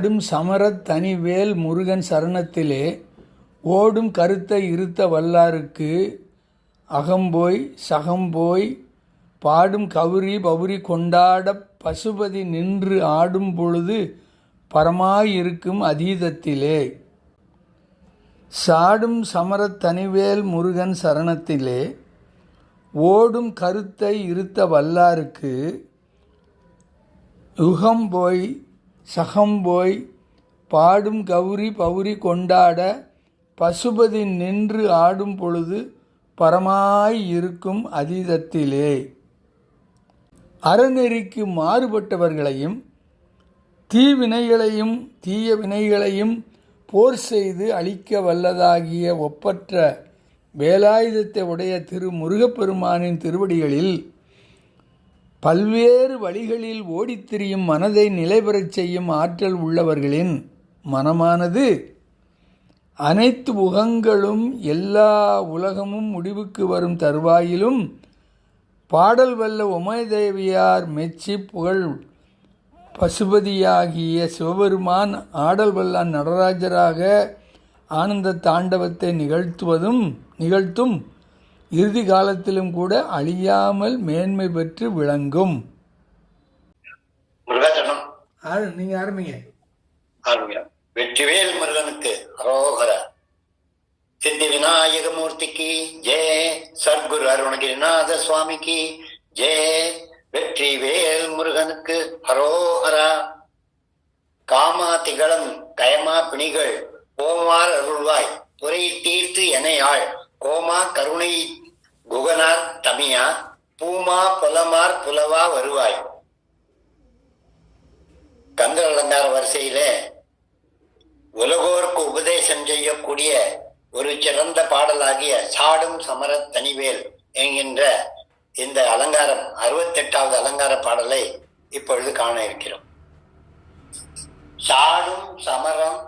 ஆடும் சமரத் தனிவேல் முருகன் சரணத்திலே ஓடும் கருத்தை இருத்த வல்லாருக்கு அகம்போய் சகம்போய் பாடும் கவுரி பவுரி கொண்டாடப் பசுபதி நின்று ஆடும் பொழுது பரமாயிருக்கும் அதீதத்திலே. சாடும் சமரத் தனிவேல் முருகன் சரணத்திலே ஓடும் கருத்தை இருத்த வல்லாருக்கு யுகம்போய் சகம்போய் பாடும் கௌரி பௌரி கொண்டாட பசுபதி நின்று ஆடும் பொழுது பரமாய் இருக்கும் அதீதத்திலே. அறநெறிக்கு மாறுபட்டவர்களையும் தீவினைகளையும் தீய வினைகளையும் போர் செய்து அழிக்க வல்லதாகிய ஒப்பற்ற வேலாயுதத்தை உடைய திரு முருகப்பெருமானின் திருவடிகளில் பல்வேறு வழிகளில் ஓடித்திரியும் மனதை நிலைபெறச் செய்யும் ஆற்றல் உள்ளவர்களின் மனமானது அனைத்து உகங்களும் எல்லா உலகமும் முடிவுக்கு வரும் தருவாயிலும் பாடல் வல்ல உமைதேவியார் மெச்சி புகழ் பசுபதியாகிய சிவபெருமான் ஆடல் வல்லான் நடராஜராக ஆனந்த தாண்டவத்தை நிகழ்த்துவதும் நிகழ்த்தும் இறுதி காலத்திலும் கூட அழியாமல் மேன்மை பெற்று விளங்கும். நீங்க ஆரம்பிங்க. வெற்றிவேல் முருகனுக்கு அரோகர. சித்தி விநாயகமூர்த்திக்கு ஜெய சத்குரு அருணகிரிநாத சுவாமிக்கு ஜெய வெற்றிவேல் முருகனுக்கு அரோகரா. காமா திகழம் கயமா பிணிகள் ஓமார் அருள்வாய் துறை தீர்த்து எனையாள் கோமா கருணை அணியா பூமா புலமார் புலவா வருவாய். கந்தர் அலங்கார வரிசையில. உலகோருக்கு உபதேசம் செய்யக்கூடிய ஒரு சிறந்த பாடலாகிய சாடும் சமர தனிவேல் என்கின்ற இந்த அலங்காரம் அறுபத்தெட்டாவது அலங்கார பாடலை இப்பொழுது காண இருக்கிறோம். சாடும் சமரம்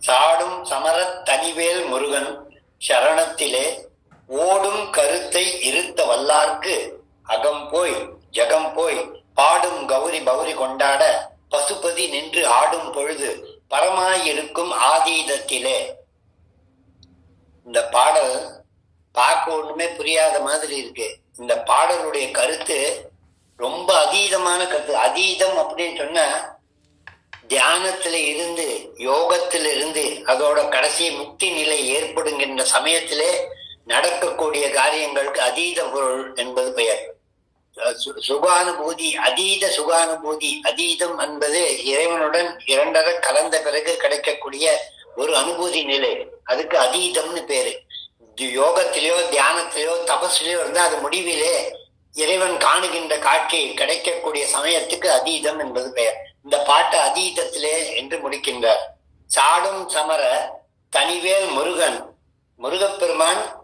சாடும் சமர தனிவேல் முருகன் சரணத்திலே ஓடும் கருத்தை இருத்த வல்லார்க்கு. அகம் போய் ஜகம் போய் பாடும் கௌரி பௌரி கொண்டாட பசுபதி நின்று ஆடும் பொழுது பரமாயிருக்கும் ஆதீதத்திலே. இந்த பாடல் பார்க்க ஒண்ணுமே புரியாத மாதிரி இருக்கு. இந்த பாடலுடைய கருத்து ரொம்ப அதீதமான கருத்து. அதீதம் அப்படின்னு சொன்னா தியானத்துல இருந்து யோகத்தில் இருந்து அதோட கடைசி முக்தி நிலை ஏற்படுங்கின்ற சமயத்திலே நடக்கக்கூடிய காரியங்களுக்கு அதீத பொருள் என்பது பெயர். சு- சுகானுபூதி அதீத சுகானுபூதி அதீதம் என்பது இறைவனுடன் இரண்டர கலந்த பிறகு கிடைக்கக்கூடிய ஒரு அனுபூதி நிலை. அதுக்கு அதீதம்னு பேரு. யோகத்திலேயோ தியானத்திலேயோ தபஸ்லையோ இருந்தா அது முடிவிலே இறைவன் காணுகின்ற காட்சி கிடைக்கக்கூடிய சமயத்துக்கு அதீதம் என்பது பெயர். இந்த பாட்டு அதீதத்திலே என்று முடிக்கின்றார். சாடும் சமர தனிவேல் முருகன். முருகப்பெருமான்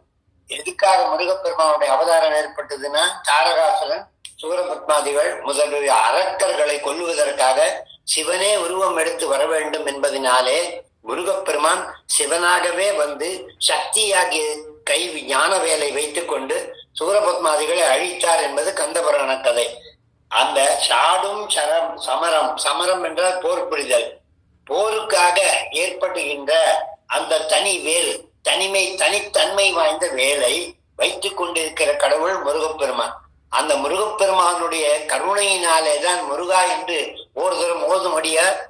எதுக்காக முருகப்பெருமானுடைய அவதாரம் ஏற்பட்டதுன்னா தாரகாசுரன் சூரபத்மாதிகள் முதலிய அரக்கர்களை கொல்லுவதற்காக சிவனே உருவம் எடுத்து வர வேண்டும் என்பதனாலே முருகப்பெருமான் சிவனாகவே வந்து சக்தியாகிய கை ஞான வேலை வைத்துக் கொண்டு சூரபத்மாதிகளை அழித்தார் என்பது கந்தபுராண கதை. அந்த சாடும் சரம் சமரம் சமரம் என்றால் போர் புரிதல். போருக்காக ஏற்படுகின்ற அந்த தனி வேல் தனிமை தனித்தன்மை வாய்ந்த வேலை வைத்துக் கொண்டிருக்கிற கடவுள் முருகப்பெருமான். அந்த முருகப்பெருமானுடைய கருணையினாலே தான் முருகா என்று ஒரு தரம் ஓதுமடியார்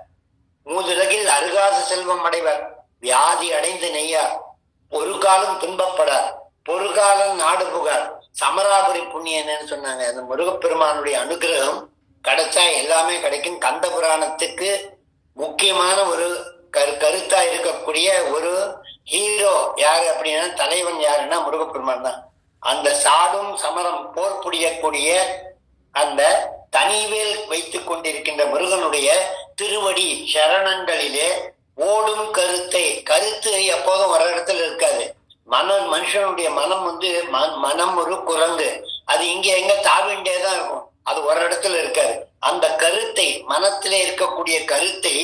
மூதுலகில் அருகாத செல்வம் அடைவர். வியாதி அடைந்து நெய்யார் ஒரு காலம் துன்பப்படார். பொறுகாலம் நாடு புகார். சமராபுரி புண்ணியன்னு சொன்னாங்க. அந்த முருகப்பெருமானுடைய அனுகிரகம் கிடைச்சா எல்லாமே கிடைக்கும். கந்த புராணத்துக்கு முக்கியமான ஒரு கரு கருத்தா இருக்கக்கூடிய ஒரு ஹீரோ யாரு அப்படின்னா தலைவன் யாருன்னா முருகப்பெருமான் தான். அந்த சாடும் சமரம் போர் புரியக்கூடிய அந்த தனிவேல் வைத்துக் கொண்டிருக்கின்ற முருகனுடைய திருவடி சரணங்களிலே ஓடும் கருத்தை கருத்து எப்போதும் ஒரு இடத்துல இருக்காது. மனம் மனுஷனுடைய மனம் வந்து மனம் ஒரு குரங்கு. அது இங்க எங்க தாவிண்டே தான் இருக்கும். அது ஒரு இடத்துல இருக்காது. அந்த கருத்தை மனத்திலே இருக்கக்கூடிய கருத்தை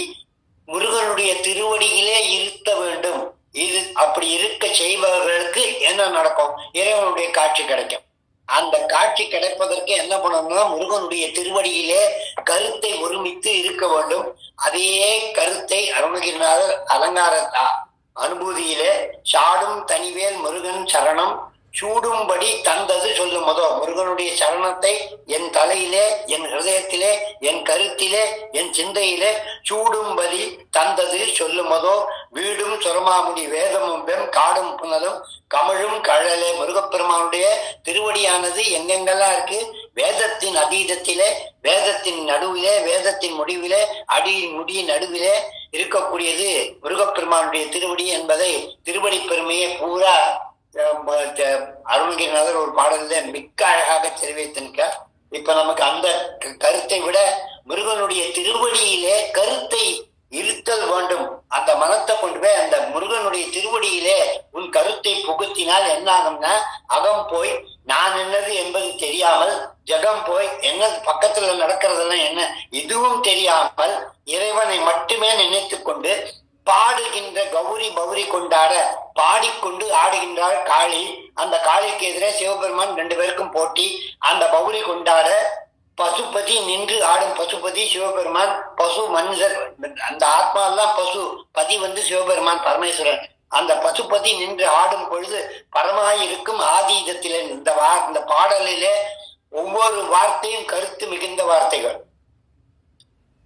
முருகனுடைய திருவடியிலே இருத்த வேண்டும். இது அப்படி இருக்க செய்பவர்களுக்கு என்ன நடக்கும்? இறைவனுடைய காட்சி கிடைக்கும். அந்த காட்சி கிடைப்பதற்கு என்ன பண்ணணும்னா முருகனுடைய திருவடியிலே கருத்தை ஒருமித்து இருக்க வேண்டும். அதே கருத்தை அருணகிரிநாதர் அலங்கார அனுபூதியிலே சாடும் தனிவேல் முருகன் சரணம் சூடும்படி தந்தது சொல்லும் முருகனுடைய சரணத்தை என் தலையிலே என் ஹிருதயத்திலே என் கருத்திலே என் சிந்தையிலே சூடும்படி தந்தது சொல்லுமதோ வீடும் சொரமாமுடி வேதமும் வெம் காடும் புனலும் கமழும் கழலே. முருகப்பெருமானுடைய திருவடியானது எங்கெங்கெல்லாம் இருக்கு? வேதத்தின் அதீதத்திலே வேதத்தின் நடுவிலே வேதத்தின் முடிவிலே அடியின் முடியின் நடுவிலே இருக்கக்கூடியது முருகப்பெருமானுடைய திருவடி என்பதை திருவடி பெருமையை பூரா அஹ், ஒரு பாடல்ல மிக்க அழகாக தெரிவித்திருக்கார் இப்ப நமக்கு அந்த கருத்தை விட முருகனுடைய திருவடியிலே கருத்தை இருத்தல் வேண்டும். அந்த மனத்தை கொண்டு போய் அந்த முருகனுடைய திருவடியிலே உன் கருத்தை புகுத்தினால் என்ன ஆகும்னா அகம் போய் நான் என்னது என்பது தெரியாமல் ஜெகம் போய் என்ன பக்கத்துல நடக்கிறதெல்லாம் என்ன இதுவும் தெரியாமல் இறைவனை மட்டுமே நினைத்து கொண்டு பாடுகின்ற கௌரி பௌரி கொண்டாட பாடிக்கொண்டு ஆடுகின்றாள் காளி. அந்த காளிக்கு எதிரே சிவபெருமான் ரெண்டு பேருக்கும் போட்டி. அந்த பௌரி கொண்டாட பசுபதி நின்று ஆடும் பசுபதி சிவபெருமான். பசு மனிதர் அந்த ஆத்மா எல்லாம் பசு பதி வந்து சிவபெருமான் பரமேஸ்வரன். அந்த பசுபதி நின்று ஆடும் பொழுது பரமாய் இருக்கும் ஆதீதத்திலே இந்த வா இந்த பாடலிலே ஒவ்வொரு வார்த்தையும் கருத்து மிகுந்த வார்த்தைகள்.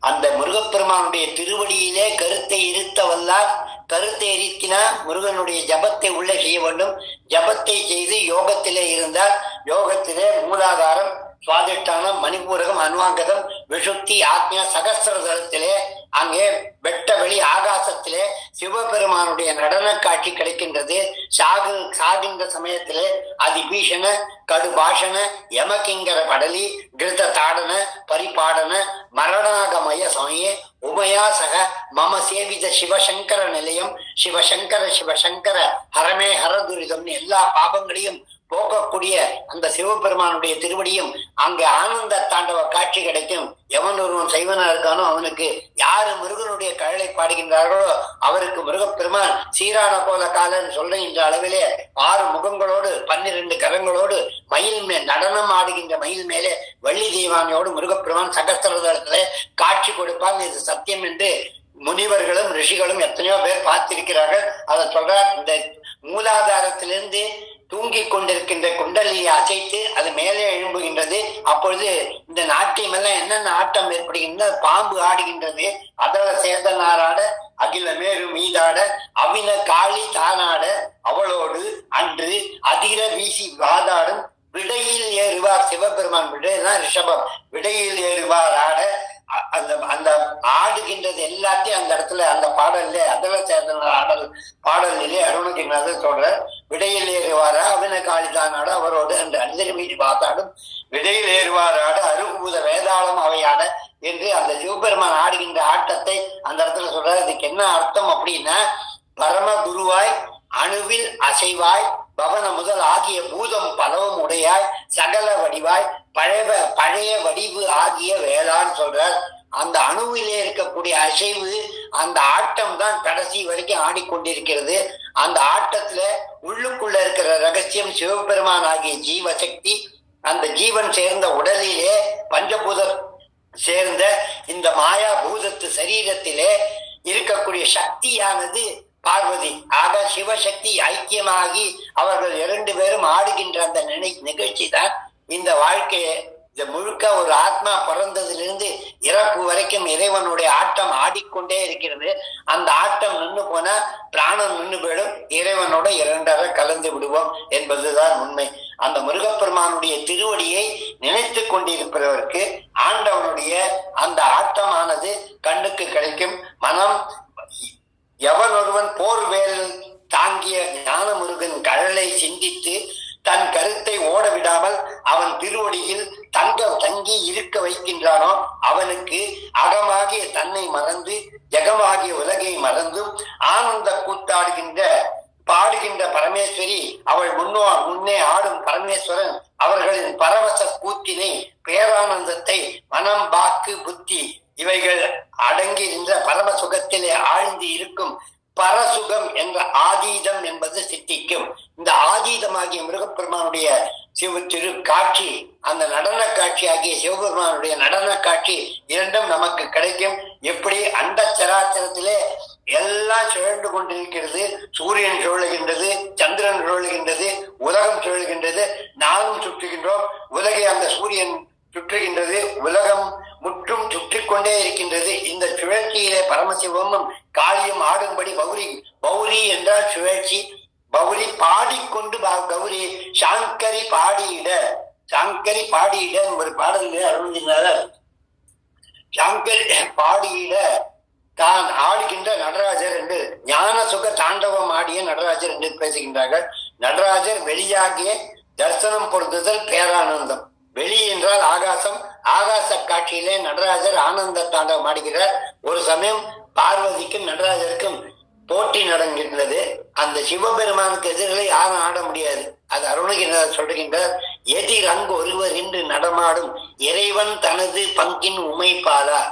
அந்த முருகப்பெருமானுடைய திருவடியிலே கருத்தை இருத்த வல்லார் கருத்தை இருத்தினா முருகனுடைய ஜபத்தை உள்ளே செய்ய வேண்டும். ஜபத்தை செய்து யோகத்திலே இருந்தால் யோகத்திலே மூலாதாரம் சுவாதிஷ்டானம் மணிபூரகம் அனுவாங்கதம் விஷுப்தி ஆக்ஞா சகஸ்திரதளத்திலே அங்கே வெட்ட வெளி ஆகாசத்திலே சிவபெருமானுடைய நடன காட்சி கிடைக்கின்றது. சாகு சாகின்ற சமயத்திலே அதிபீஷண கடுபாஷண யமகிங்கர படலி கிருத தாடன பரிபாடன மரணாகமய சமயே உமயா சக மம சேவித சிவசங்கர நிலையம் சிவசங்கர சிவசங்கர ஹரமே ஹரதுரிதம்னு எல்லா பாபங்களையும் போக்கக்கூடிய அந்த சிவபெருமானுடைய திருவடியும் அங்கே ஆனந்த தாண்டவ காட்சி கிடைக்கும். எவன் ஒருவன் சைவனா இருக்கானோ அவனுக்கு யாரு முருகனுடைய கழலை பாடுகின்றார்களோ அவருக்கு முருகப்பெருமான் சீரான கோல காலன் சொல்லுகின்ற அளவிலே ஆறு முகங்களோடு பன்னிரண்டு கரங்களோடு மயில் மே நடனம் ஆடுகின்ற மயில் மேலே வள்ளி தெய்வானையோடு முருகப்பெருமான் சகஸ்திரதளத்திலே காட்சி கொடுப்பான். இது சத்தியம் என்று முனிவர்களும் ரிஷிகளும் எத்தனையோ பேர் பார்த்திருக்கிறார்கள். அதை சொல்றார் இந்த மூலாதாரத்திலிருந்து தூங்கிக் கொண்டிருக்கின்ற குண்டலியை அசைத்து அது மேலே எழும்புகின்றது. அப்பொழுது இந்த நாட்டியம் எல்லாம் என்னென்ன ஆட்டம் ஏற்படுகின்றது பாம்பு ஆடுகின்றது அதர சேதனாராட அகில மேரு மீதாட அவின காளி தானாட அவளோடு அன்று அதிர வீசி வாதாடும் விடையில் ஏறுவார் சிவபெருமான். விடைதான் ரிஷபம். விடையில் ஏறுவார் ஆட அந்த அந்த ஆடுகின்றது எல்லாத்தையும் அந்த இடத்துல அந்த பாடல்ல அதல சேதன ஆடல் பாடலிலே அருணகிரிநாதர் சொல்ற விடையில் ஏறுவாரா? அவன காளிதானாடு அவரோடு அந்த அஞ்சலி மீறி வாதாடும். விடையில் ஏறுவாராடு அருகுபூத வேதாளம் அவையாட என்று அந்த சிவபெருமான் ஆடுகின்ற ஆட்டத்தை அந்த இடத்துல சொல்றாரு. இதுக்கு என்ன அர்த்தம் அப்படின்னா பரம குருவாய் அணுவில் அசைவாய் பவன முதல் ஆகிய பூதம் பலவும் உடையாய் சகல வடிவாய் பழைய பழைய வடிவு ஆகிய வேளான்னு சொல்றார். அந்த அணுவிலே இருக்கக்கூடிய அசைவு அந்த ஆட்டம் தான் கடைசி வரைக்கும் ஆடிக்கொண்டிருக்கிறது. அந்த ஆட்டத்துல உள்ளுக்குள்ள இருக்கிற ரகசியம் சிவபெருமான் ஆகிய ஜீவசக்தி அந்த ஜீவன் சேர்ந்த உடலிலே பஞ்சபூத சேர்ந்த இந்த மாயா பூதத்து சரீரத்திலே இருக்கக்கூடிய சக்தியானது பார்வதி. ஆக சிவசக்தி ஐக்கியமாகி அவர்கள் இரண்டு பேரும் ஆடுகின்ற அந்த நினை நிகழ்ச்சி தான் இந்த வாழ்க்கையை இந்த முழுக்க ஒரு ஆத்மா பிறந்ததிலிருந்து இறப்பு வரைக்கும் இறைவனுடைய ஆட்டம் ஆடிக்கொண்டே இருக்கிறது. அந்த ஆட்டம் நின்று போனா பிராணம் நின்று போயிடும். இறைவனோட இரண்டரை கலந்து விடுவோம் என்பதுதான் உண்மை. அந்த முருகப்பெருமானுடைய திருவடியை நினைத்து கொண்டிருப்பவருக்கு ஆண்டவனுடைய அந்த ஆட்டமானது கண்ணுக்கு கிடைக்கும். மனம் எவன் ஒருவன் போர் வேல் தாங்கிய ஞான முருகன் கழலை சிந்தித்து தன் கருத்தை ஓட விடாமல் அவன் திருவடியில் தங்க தங்கி இருக்க வைக்கின்றானோ அவனுக்கு அகமாகிய தன்னை மறந்து ஜெகமாகிய உலகை மறந்தும் ஆனந்த கூத்தாடுகின்ற பாடுகின்ற பரமேஸ்வரி அவள் முன்னோ முன்னே ஆடும் பரமேஸ்வரன் அவர்களின் பரவச கூத்தினை பேரானந்தத்தை மனம் வாக்கு புத்தி இவைகள் அடங்கி நின்ற பரம சுகத்திலே ஆழ்ந்து இருக்கும் பரசுகம் என்ற ஆதீதம் என்பது சித்திக்கும். இந்த ஆதீதமாகிய மிருகப்பெருமானுடைய சிவ திரு காட்சி அந்த நடன காட்சி ஆகிய சிவபெருமானுடைய நடன காட்சி இரண்டும் நமக்கு கிடைக்கும். எப்படி? அண்ட சராச்சரத்திலே எல்லாம் சுழன்று கொண்டிருக்கிறது. சூரியன் சுழலுகின்றது சந்திரன் சுழலுகின்றது உலகம் சுழலுகின்றது நானும் சுற்றுகின்றோம். உலகை அந்த சூரியன் சுற்றுகின்றது. உலகம் முற்று கொண்டே இருக்கின்றது. இந்த சுழற்சியிலே பரமசிவமும் காளியும் ஆடும்படி பௌரி பௌரி என்றால் சுழற்சி. பௌரி பாடிக்கொண்டு பா- கௌரி சாங்கரி பாடியிட சாங்கரி பாடியிட ஒரு பாடலில் அருள்கின்றனர் சாங்கரி பாடியிட தான் ஆடுகின்ற நடராஜர் என்று ஞான சுக தாண்டவம் ஆடிய நடராஜர் என்று பேசுகின்றார்கள். நடராஜர் வெளியாகிய தரிசனம் பொறுத்துதல் பேரானந்தம். வெளி என்றால் ஆகாசம் ஆகாச காட்சியிலே நடராஜர் ஆனந்த தாண்டவம் ஆடுகிறார். ஒரு சமயம் பார்வதிக்கும் நடராஜருக்கும் போட்டி நடக்கின்றது. அந்த சிவபெருமானுக்கு எதிரிலே யாரும் ஆட முடியாது. அது அருணகிரிநாதர் சொல்கின்றார் எதிர் அங்கு ஒருவர் இன்று நடமாடும் இறைவன் தனது பங்கின் உமைப்பாலா?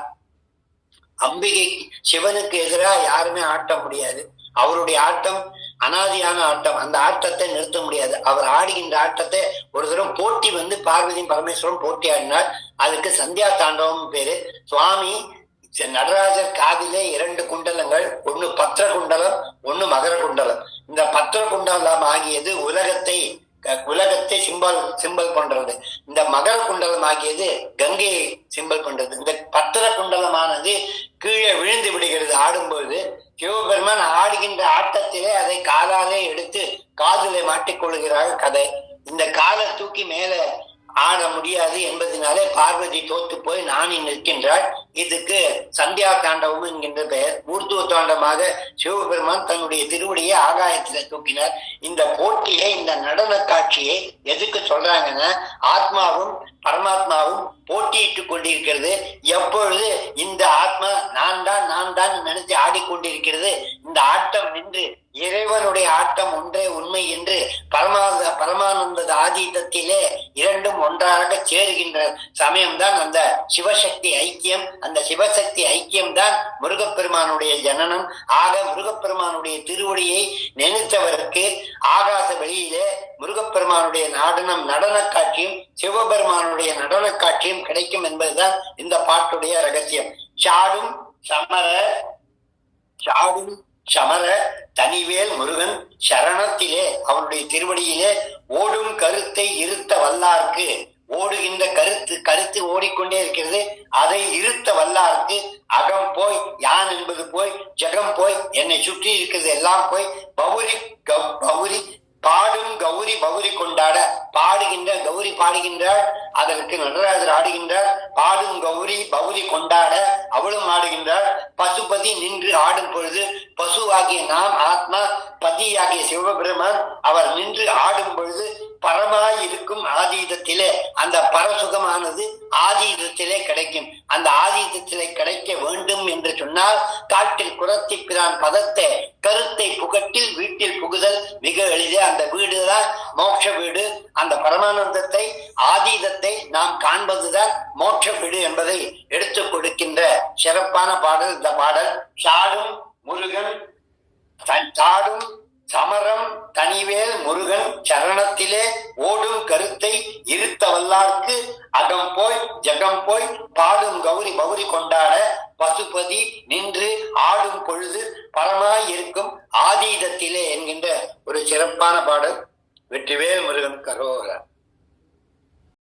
அம்பிகை சிவனுக்கு எதிராக யாருமே ஆட்ட முடியாது. அவருடைய ஆட்டம் அனாதியான ஆட்டம். அந்த ஆட்டத்தை நிறுத்த முடியாது. அவர் ஆடுகின்ற ஆட்டத்தை ஒரு தரம் போட்டி வந்து பார்வதியும் பரமேஸ்வரன் போட்டி ஆடினார். அதுக்கு சந்தியா தாண்டவம் பேரு. சுவாமி நடராஜர் காதிலே இரண்டு குண்டலங்கள் ஒன்னு பத்திர குண்டலம் ஒன்னு மகர குண்டலம். இந்த பத்திர குண்டலம் ஆகியது உலகத்தை க- உலகத்தை சிம்பல் சிம்பல் பண்றது. இந்த மகர குண்டலம் ஆகியது கங்கையை சிம்பல் பண்றது. இந்த பத்திர குண்டலமானது கீழே விழுந்து விடுகிறது ஆடும்போது. சிவபெருமான் ஆடுகின்ற ஆட்டத்திலே அதை காலாலே எடுத்து காதிலே மாட்டிக்கொள்கிறார் கதை. இந்த காலை தூக்கி மேலே ஆட முடியாது என்பதனாலே பார்வதி தோத்து போய் நாணி நிற்கின்றாள். இதுக்கு சந்தியா தாண்டவம் என்கின்ற பெயர். ஊர்துவ தாண்டமாக சிவபெருமான் தன்னுடைய திருவடியை ஆகாயத்தில தூக்கினார். இந்த போட்டியை இந்த நடன காட்சியை எதுக்கு சொல்றாங்கன்னா ஆத்மாவும் பரமாத்மாவும் போட்டியிட்டு கொண்டிருக்கிறது. எப்பொழுது இந்த ஆத்மா நான் தான் நான் தான் நினைத்து ஆடிக்கொண்டிருக்கிறது. இந்த ஆட்டம் நின்று இறைவனுடைய ஆட்டம் ஒன்றே உண்மை என்று பரமாத பரமானந்த ஆதீதத்திலே இரண்டும் ஒன்றாக சேருகின்ற சமயம்தான் அந்த சிவசக்தி ஐக்கியம். அந்த சிவசக்தி ஐக்கியம்தான் முருகப்பெருமானுடைய ஜனனம். ஆக முருகப்பெருமானுடைய திருவடியை நினைத்தவருக்கு ஆகாச வெளியிலே முருகப்பெருமானுடைய நடனம் நடன காட்சியும் சிவபெருமானுடைய நடன காட்சியும் கிடைக்கும் என்பதுதான் இந்த பாட்டுடைய ரகசியம். சாடும் சமர சாடும் சமர தனிவேல் முருகன் சரணத்திலே அவனுடைய திருவடியிலே ஓடும் கருத்தை இருத்த வல்லார்க்கு ஓடுகின்ற கருத்து கருத்து ஓடிக்கொண்டே இருக்கிறது. அதை இருத்த வல்லாருக்கு அகம் போய் யான் என்பது போய் ஜெகம் போய் என்னை சுற்றி இருக்கிறது எல்லாம் போய் பௌரி பௌரி பாடும் கௌரி பௌரி கொண்டாட பாடுகின்ற கௌரி பாடுகின்றாள் அதற்கு நடராஜர் ஆடுகின்றார். பாடும் கௌரி பௌரி கொண்டாட அவளும் ஆடுகின்றாள். பசுபதி நின்று ஆடும் பொழுது பசுவாகிய நாம் ஆத்மா பதியாகிய சிவபெருமான் அவர் நின்று ஆடும் பொழுது பரமாய் இருக்கும் ஆதீதத்திலே அந்த பரசுகமானது ஆதீதத்திலே கிடைக்கும். அந்த ஆதீதத்திலே கிடைக்க வேண்டும் என்று சொன்னால் காட்டில் குரத்தி பிரான் பதத்தை கருத்தை புகட்டில் வீட்டில் புகுதல் மிக எளிதே அந்த வீடுதான் மோட்ச வீடு. அந்த பரமானந்தத்தை ஆதீதத்தை நாம் காண்பதுதான் மோட்ச வீடு என்பதை எடுத்துக் கொடுக்கின்ற சிறப்பான பாடல். இந்த பாடல் சாடும் முருகன் தன் தாடும் சமரம் தனிவேல் முருகன் சரணத்திலே ஓடும் கருத்தை இருத்த வல்லார்க்கு அகம் போய் ஜகம் போய் பாடும் கௌரி பௌரி கொண்டாட பசுபதி நின்று ஆடும் பொழுது பரமாய் இருக்கும் ஆதீதத்திலே என்கின்ற ஒரு சிறப்பான பாடல் வெற்றிவேல் முருகன் கரோகரா.